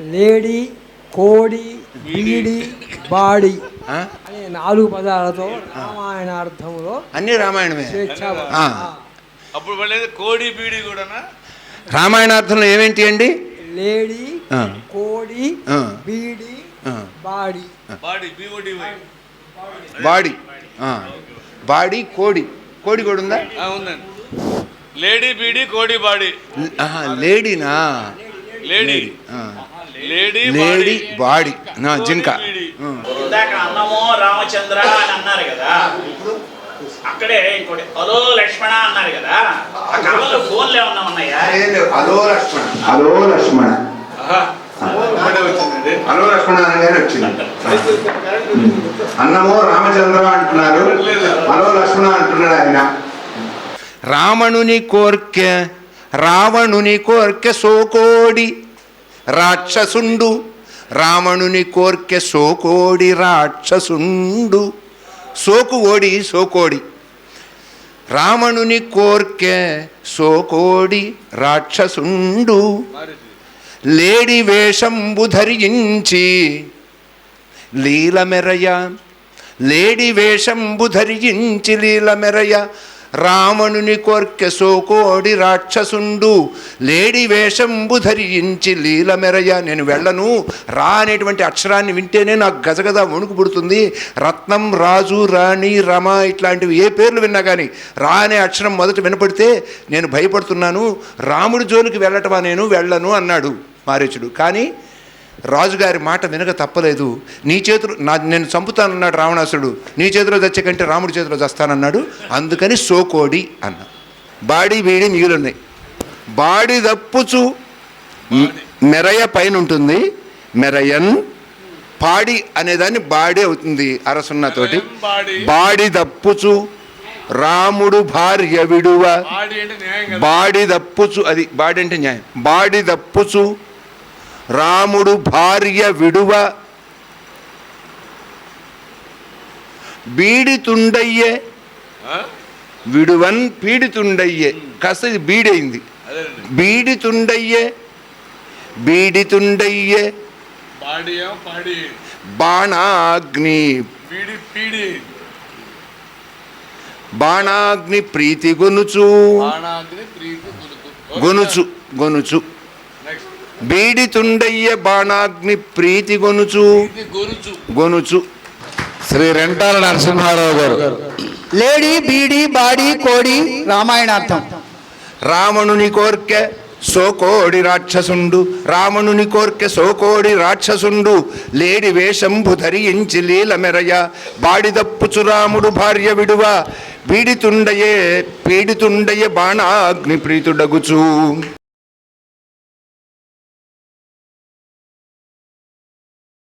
Lady కోడి బీడి body? అనే నాలుగు పదాలతో రామాయణార్థంలో అన్ని రామాయణమే. ఆ. అప్పుడు మళ్ళీ కోడి బీడి కూడానా? రామాయణార్థంలో ఏమేంటి అండి? లేడీ ఆ. కోడి ఆ. బీడి ఆ. Body. Body B O D body. ఆ. బాడీ కోడి. కోడి కూడా ఉందా? ఉందండి. లేడీ బీడి కోడి బాడీ. ఆహా, లేడీనా? లేడీ. లేడీ. Lady body. నా జింక. ఇందాక అన్నమో రామచంద్ర అని అన్నారు కదా. అక్కడే ఇంకోటి హలో లక్ష్మణ అన్నారు కదా. ఆ కళ్ళలో ఫోన్లు ఏమన్నా ఉన్నాయా? Hello Lakshmana. Hello Lakshmana. Hello Lakshmana అనగానే వచ్చింది. అన్నమో రామచంద్ర అంటున్నారు. హలో లక్ష్మణ అంటున్నాడు ఆయన. రావణుని కోర్కె రావణుని కోర్కె సోకోడి రాక్షసుండు. రావణుని కోర్కె సోకోడి రాక్షసుండు. సోకు ఓడి సోకోడి. రావణుని కోర్కె సోకోడి రాక్షసుండు. లేడి వేషంబు ధరించి లీలమెరయ లేడి వేషంబు ధరించి లీలమెరయ రావణుని కొర్కె సోకోడి రాక్షసుండు. లేడి వేషంబు ధరించి లీలమెరయ నేను వెళ్ళను. రా అనేటువంటి అక్షరాన్ని వింటేనే నాకు గజగజ వణుకు పుడుతుంది. రత్నం రాజు రాణి రమ ఇట్లాంటివి ఏ పేర్లు విన్నా కానీ రా అనే అక్షరం మొదట వినపడితే నేను భయపడుతున్నాను. రాముడి జోలికి వెళ్ళటమా నేను? వెళ్ళను అన్నాడు మారీచుడు. కానీ రాజుగారి మాట వినక తప్పలేదు. నీ చేతులు నా నేను చంపుతానన్నాడు రావణాసుడు నీ చేతిలో చచ్చే కంటే రాముడి చేతిలో చస్తానన్నాడు అందుకని సోకోడి అన్న. బాడీ బీడి మిగిలిన్నాయి బాడీ దప్పుచు మెరయ పైన ఉంటుంది మెరయన్ పాడి అనేదాన్ని బాడీ అవుతుంది అరసున్నతోటి. బాడీ. బాడి దప్పుచు రాముడు భార్య విడువ. బాడి దప్పుచు అది బాడి అంటే న్యాయం. బాడి దప్పుచు రాముడు భార్య విడువ. బీడితుండయ్యే? విడువన్ పీడితుండయ్యే. కాస్త ఇది బీడైంది. బీడితుండయ్యే. బీడితుండయ్యే. బాణాగ్ని. బాణాగ్ని ప్రీతి గొనుచు. గొనుచు గొనుచు. బీడితుండయ్య బాణాగ్ని ప్రీతి గొనుచు. గొనుచు. శ్రీ రెంటాల నరసింహారావు గారు. లేడీ బీడి బాడీ కోడి రామాయణార్థం. రావణుని కోర్కె సోకోడి రాక్షసుండు. రావణుని కోర్కె సోకోడి రాక్షసుండు. లేడి వేషంబు ధరించి లీలమెరయ. బాడిదప్పుచు రాముడు భార్య విడువ. బీడితుండయే పీడితుండయే బాణాగ్ని ప్రీతుడగుచు.